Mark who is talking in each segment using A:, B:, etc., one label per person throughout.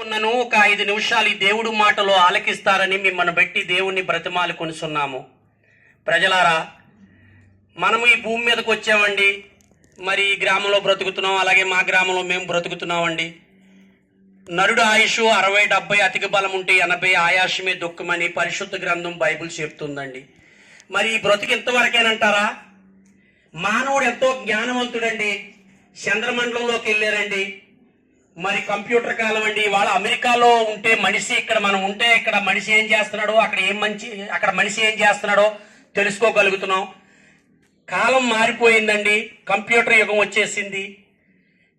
A: ఉన్నను ఒక ఐదు నిమిషాలు ఈ దేవుడు మాటలో ఆలకిస్తారని మిమ్మల్ని బట్టి దేవుణ్ణి బ్రతిమాలు కొనుసున్నాము. ప్రజలారా మనము ఈ భూమి మీదకి వచ్చామండి. మరి ఈ గ్రామంలో బ్రతుకుతున్నాం అలాగే మా గ్రామంలో మేము బ్రతుకుతున్నామండి. నరుడు ఆయుష్ అరవై డెబ్బై అతిక బలం ఉంటే ఎనభై ఆయాసమే దుఃఖమని పరిశుద్ధ గ్రంథం బైబిల్ చెప్తుందండి. మరి ఈ బ్రతుకు ఇంతవరకేనంటారా? మానవుడు ఎంతో జ్ఞానవంతుడండి. చంద్రమండలంలోకి వెళ్ళారండి. మరి కంప్యూటర్ కాలం అండి వాళ్ళ అమెరికాలో ఉంటే మనిషి ఇక్కడ మనం ఉంటే ఇక్కడ మనిషి ఏం చేస్తున్నాడో అక్కడ ఏం మంచి అక్కడ మనిషి ఏం చేస్తున్నాడో తెలుసుకోగలుగుతున్నాం. కాలం మారిపోయిందండి కంప్యూటర్ యుగం వచ్చేసింది.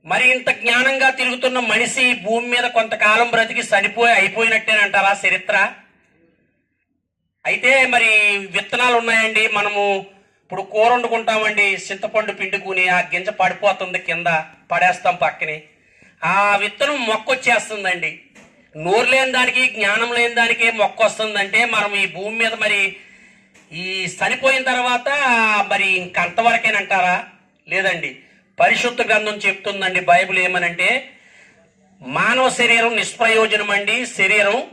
A: మరి ఇంత జ్ఞానంగా తిరుగుతున్న మనిషి భూమి మీద కొంతకాలం బ్రతికి చనిపోయి అయిపోయినట్టేనంటారా చరిత్ర? అయితే మరి విత్తనాలు ఉన్నాయండి మనము ఇప్పుడు కూర వండుకుంటామండి చింతపండు పిండుకుని ఆ గింజ పడిపోతుంది కింద పడేస్తాం పక్కని. ఆ విత్తనం మొక్క వచ్చేస్తుందండి. నోరు లేని దానికి జ్ఞానం లేని దానికి మొక్క వస్తుందంటే మనం ఈ భూమి మీద మరి ఈ చనిపోయిన తర్వాత మరి ఇంకంతవరకేనంటారా లేదండి. పరిశుద్ధ గ్రంథం చెప్తుందండి బైబిల్ ఏమనంటే మానవ శరీరం నిష్ప్రయోజనం అండి. శరీరం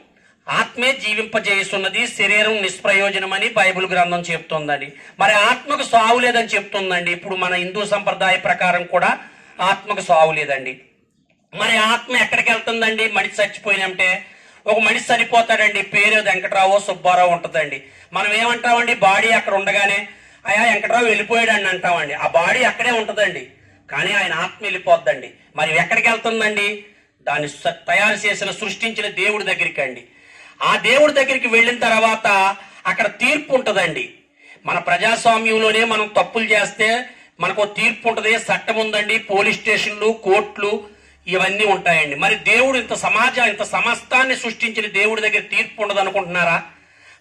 A: ఆత్మే జీవింపజేస్తున్నది. శరీరం నిష్ప్రయోజనమని బైబిల్ గ్రంథం చెప్తుందండి. మరి ఆత్మకు సావు లేదని చెప్తుందండి. ఇప్పుడు మన హిందూ సంప్రదాయ ప్రకారం కూడా ఆత్మకు సావు లేదండి. మరి ఆత్మ ఎక్కడికి వెళ్తుందండి? మనిషి చచ్చిపోయినంటే ఒక మనిషి చనిపోతాడండి. పేరు వెంకట్రావు సుబ్బారావు ఉంటుందండి. మనం ఏమంటామండి? బాడీ అక్కడ ఉండగానే అయా వెంకట్రావు వెళ్ళిపోయాడండి అంటామండి. ఆ బాడీ అక్కడే ఉంటుందండి. కానీ ఆయన ఆత్మ వెళ్ళిపోద్దండి. మరి ఎక్కడికి వెళ్తుందండి? దాన్ని తయారు చేసిన సృష్టించిన దేవుడి దగ్గరికి అండి. ఆ దేవుడి దగ్గరికి వెళ్ళిన తర్వాత అక్కడ తీర్పు ఉంటుందండి. మన ప్రజాస్వామ్యంలోనే మనం తప్పులు చేస్తే మనకు తీర్పు ఉంటుంది. చట్టం ఉందండి. పోలీస్ స్టేషన్లు కోర్టులు ఇవన్నీ ఉంటాయండి. మరి దేవుడు ఇంత సమాజం ఇంత సమస్తాన్ని సృష్టించిన దేవుడి దగ్గర తీర్పు ఉండదు అనుకుంటున్నారా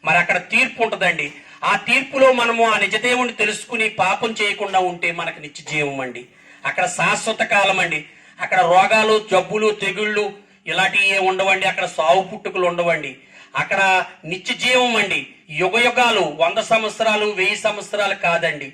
A: మరి అక్కడ తీర్పు ఉంటుందండి. ఆ తీర్పులో మనము ఆ నిజదేవుని తెలుసుకుని పాపం చేయకుండా ఉంటే మనకు నిత్య జీవం అండి. అక్కడ శాశ్వత కాలం అండి. అక్కడ రోగాలు జబ్బులు తెగుళ్ళు ఇలాంటివి ఏ ఉండవండి. అక్కడ సావు పుట్టుకలు ఉండవండి. అక్కడ నిత్య జీవం అండి. యుగ యుగాలు వంద సంవత్సరాలు వెయ్యి సంవత్సరాలు కాదండి.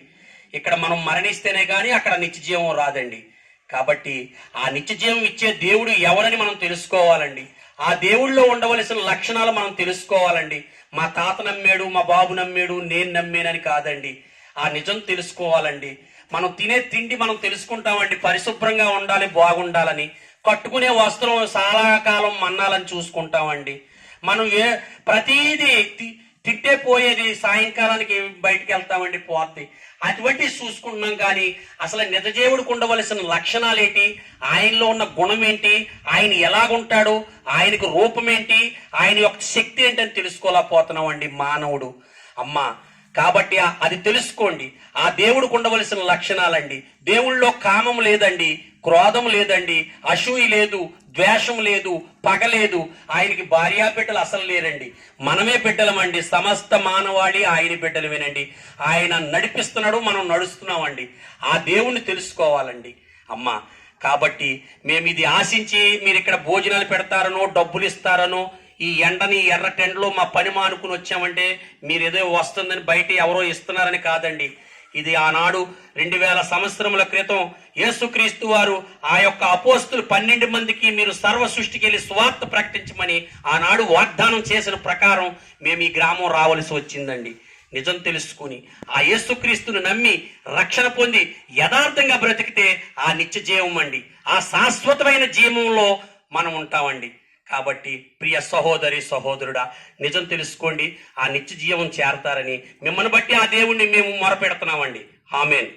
A: ఇక్కడ మనం మరణిస్తేనే కానీ అక్కడ నిత్య జీవం రాదండి. కాబట్టి ఆ నిత్య జీవం ఇచ్చే దేవుడు ఎవరని మనం తెలుసుకోవాలండి. ఆ దేవుళ్ళలో ఉండవలసిన లక్షణాలు మనం తెలుసుకోవాలండి. మా తాత నమ్మాడు మా బాబు నమ్మాడు నేను నమ్మేనని కాదండి. ఆ నిజం తెలుసుకోవాలండి. మనం తినే తిండి మనం తెలుసుకుంటామండి. పరిశుభ్రంగా ఉండాలి బాగుండాలని. కట్టుకునే వస్త్రం చాలా కాలం మన్నాలని చూసుకుంటామండి. మనం ఏ ప్రతీది తిట్టే పోయేది సాయంకాలానికి బయటికి వెళ్తామండి పోతే. అటువంటి చూసుకుంటున్నాం కానీ అసలు నిజజీవుడికి ఉండవలసిన లక్షణాలు ఏంటి ఆయనలో ఉన్న గుణం ఏంటి ఆయన ఎలాగుంటాడు? ఆయనకు రూపం ఏంటి ఆయన యొక్క శక్తి ఏంటని తెలుసుకోలేకపోతున్నాం అండి మానవుడు. అమ్మా కాబట్టి అది తెలుసుకోండి. ఆ దేవుడికి ఉండవలసిన లక్షణాలండి. దేవుళ్ళలో కామం లేదండి క్రోధం లేదండి అసూయి లేదు ద్వేషం లేదు పగ లేదు. ఆయనకి భార్యా బిడ్డలు అసలు లేరండి. మనమే బిడ్డలమండి. సమస్త మానవాళి ఆయన బిడ్డలు వినండి ఆయన నడిపిస్తున్నాడు మనం నడుస్తున్నామండి. ఆ దేవుణ్ణి తెలుసుకోవాలండి. అమ్మా కాబట్టి మేము ఇది ఆశించి మీరు ఇక్కడ భోజనాలు పెడతారనో డబ్బులు ఇస్తారనో ఈ ఎండని ఎర్ర టెండలో మా పని మానుకుని వచ్చామంటే మీరు ఏదో వస్తుందని బయట ఎవరో ఇస్తున్నారని కాదండి. ఇది ఆనాడు రెండు వేల సంవత్సరముల క్రితం యేసుక్రీస్తు వారు ఆ యొక్క అపోస్తులు పన్నెండు మందికి మీరు సర్వ సృష్టికి వెళ్ళి స్వార్థ ప్రకటించమని ఆనాడు వాగ్దానం చేసిన ప్రకారం మేము ఈ గ్రామం రావలసి వచ్చిందండి. నిజం తెలుసుకుని ఆ యేసుక్రీస్తును నమ్మి రక్షణ పొంది యథార్థంగా బ్రతికితే ఆ నిత్య జీవం అండి ఆ శాశ్వతమైన జీవంలో మనం ఉంటామండి. కాబట్టి ప్రియ సహోదరి సహోదరుడా నిజం తెలుసుకోండి ఆ నిత్య జీవం చేరతారని. మిమ్మల్ని బట్టి ఆ దేవుణ్ణి మేము మొరపెడుతున్నామండి. ఆమెన్.